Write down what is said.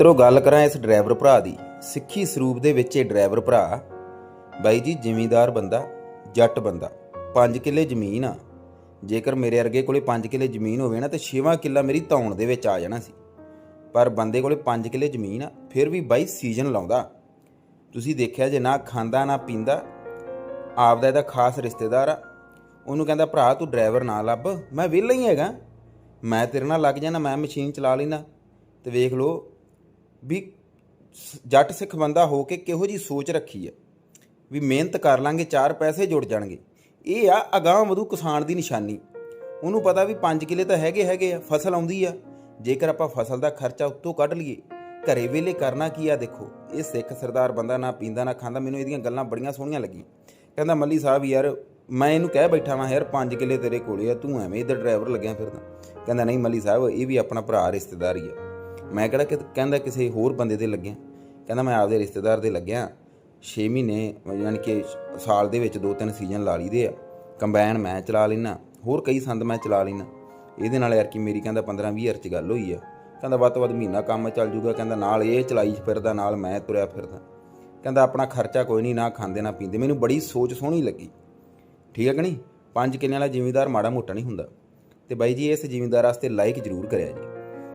ਮਿੱਤਰੋ, ਗੱਲ ਕਰਾਂ ਇਸ ਡਰਾਈਵਰ ਭਰਾ ਦੀ। ਸਿੱਖੀ ਸਰੂਪ ਦੇ ਵਿੱਚ ਇਹ ਡਰਾਈਵਰ ਭਰਾ, ਬਾਈ ਜੀ, ਜ਼ਿਮੀਂਦਾਰ ਬੰਦਾ, ਜੱਟ ਬੰਦਾ 5 ਕਿੱਲੇ ਜ਼ਮੀਨ ਆ। ਜੇਕਰ ਮੇਰੇ ਵਰਗੇ ਕੋਲੇ 5 ਕਿੱਲੇ ਜ਼ਮੀਨ ਹੋਵੇ ਨਾ, ਤੇ 6ਵਾਂ ਕਿੱਲਾ ਮੇਰੀ ਧੌਣ ਦੇ ਵਿੱਚ ਆ ਜਾਣਾ ਸੀ। ਪਰ ਬੰਦੇ ਕੋਲੇ 5 ਕਿੱਲੇ ਜ਼ਮੀਨ ਆ, ਫਿਰ ਵੀ ਬਾਈ ਸੀਜ਼ਨ ਲਾਉਂਦਾ। ਤੁਸੀਂ ਦੇਖਿਆ ਜੇ ਨਾ ਖਾਂਦਾ, ਨਾ ਪੀਂਦਾ ਆਪ ਦਾ ਇਹਦਾ ਖਾਸ ਰਿਸ਼ਤੇਦਾਰ ਆ। ਉਹਨੂੰ ਕਹਿੰਦਾ, ਭਰਾ, ਤੂੰ ਡਰਾਈਵਰ ਨਾ ਲੱਭ, ਮੈਂ ਵਿਹਲਾ ਹੀ ਹੈਗਾ। ਮੈਂ ਤੇਰੇ ਨਾਲ ਲੱਗ ਜਾਣਾ, ਮੈਂ ਮਸ਼ੀਨ ਚਲਾ ਲੈਣਾ ਤੇ ਵੇਖ ਲਓ ਵੀ ਜੱਟ ਸਿੱਖ ਬੰਦਾ ਹੋ ਕੇ ਕਿਹੋ ਜੀ ਸੋਚ ਰੱਖੀ ਹੈ? ਵੀ ਮਿਹਨਤ ਕਰ ਲਾਂਗੇ, ਚਾਰ ਪੈਸੇ ਜੁੜ ਜਾਣਗੇ। ਇਹ ਆ ਅਗਾਂਹ ਵਧੂ ਕਿਸਾਨ ਦੀ ਨਿਸ਼ਾਨੀ। ਉਹਨੂੰ ਪਤਾ ਵੀ 5 ਕਿੱਲੇ ਤਾਂ ਹੈਗੇ ਹੈਗੇ ਆ, ਫਸਲ ਆਉਂਦੀ ਆ। ਜੇਕਰ ਆਪਾਂ ਫਸਲ ਦਾ ਖਰਚਾ ਉੱਤੋਂ ਕੱਢ ਲਈਏ, ਘਰੇ ਵੇਲੇ ਕਰਨਾ ਕੀ ਆ ਦੇਖੋ। ਇਹ ਸਿੱਖ ਸਰਦਾਰ ਬੰਦਾ ਨਾ ਪੀਂਦਾ, ਨਾ ਖਾਂਦਾ। ਮੈਨੂੰ ਇਹਦੀਆਂ ਗੱਲਾਂ ਬੜੀਆਂ ਸੋਹਣੀਆਂ ਲੱਗੀਆਂ। ਕਹਿੰਦਾ, ਮੱਲੀ ਸਾਹਿਬ ਯਾਰ, ਮੈਂ ਇਹਨੂੰ ਕਹਿ ਬੈਠਾ ਵਾਂ, ਯਾਰ 5 ਕਿੱਲੇ ਤੇਰੇ ਕੋਲੇ ਆ, ਤੂੰ ਐਵੇਂ ਇੱਧਰ ਡਰਾਈਵਰ ਲੱਗਿਆ ਫਿਰਦਾ। ਕਹਿੰਦਾ, ਨਹੀਂ ਮੱਲੀ ਸਾਹਿਬ, ਇਹ ਵੀ ਆਪਣਾ ਭਰਾ ਰਿਸ਼ਤੇਦਾਰ ਹੀ ਆ। ਮੈਂ ਕਿਹੜਾ ਕਿ ਕਹਿੰਦਾ ਕਿਸੇ ਹੋਰ ਬੰਦੇ ਤੇ ਲੱਗਿਆ। ਕਹਿੰਦਾ ਮੈਂ ਆਪਦੇ ਰਿਸ਼ਤੇਦਾਰ ਦੇ ਲੱਗਿਆ। 6 ਮਹੀਨੇ, ਯਾਨੀ ਕਿ ਸਾਲ ਦੇ ਵਿੱਚ ਦੋ ਤਿੰਨ ਸੀਜ਼ਨ ਲਾ ਲਈਦੇ ਆ। ਕੰਬਾਈਨ ਮੈਂ ਚਲਾ ਲੈਣਾ ਹੋਰ ਕਈ ਸੰਦ ਮੈਂ ਚਲਾ ਲੈਣਾ ਇਹਦੇ ਨਾਲ ਯਾਰ ਕਿ ਮੇਰੀ ਕਹਿੰਦਾ 15 20 ਹਜ਼ਾਰ ਚ ਗੱਲ ਹੋਈ ਆ। ਕਹਿੰਦਾ ਵੱਧ ਤੋਂ ਵੱਧ ਮਹੀਨਾ ਕੰਮ ਚੱਲ ਜੂਗਾ। ਕਹਿੰਦਾ ਨਾਲ ਇਹ ਚਲਾਈ ਫਿਰਦਾ, ਨਾਲ ਮੈਂ ਤੁਰਿਆ ਫਿਰਦਾ। ਕਹਿੰਦਾ ਆਪਣਾ ਖਰਚਾ ਕੋਈ ਨਹੀਂ ਨਾ ਖਾਂਦੇ, ਨਾ ਪੀਂਦੇ। ਮੈਨੂੰ ਬੜੀ ਸੋਚ ਸੋਹਣੀ ਲੱਗੀ। ਠੀਕ ਹੈ ਕਿ ਨਹੀਂ? ਪੰਜ ਕਿੱਲਿਆਂ ਵਾਲਾ ਜ਼ਿਮੀਂਦਾਰ ਮਾੜਾ ਮੋਟਾ ਨਹੀਂ ਹੁੰਦਾ। ਤੇ ਬਾਈ ਜੀ, ਇਸ ਜ਼ਿਮੀਂਦਾਰ ਵਾਸਤੇ ਲਾਈਕ ਜ਼ਰੂਰ ਕਰਿਆ ਜੀ।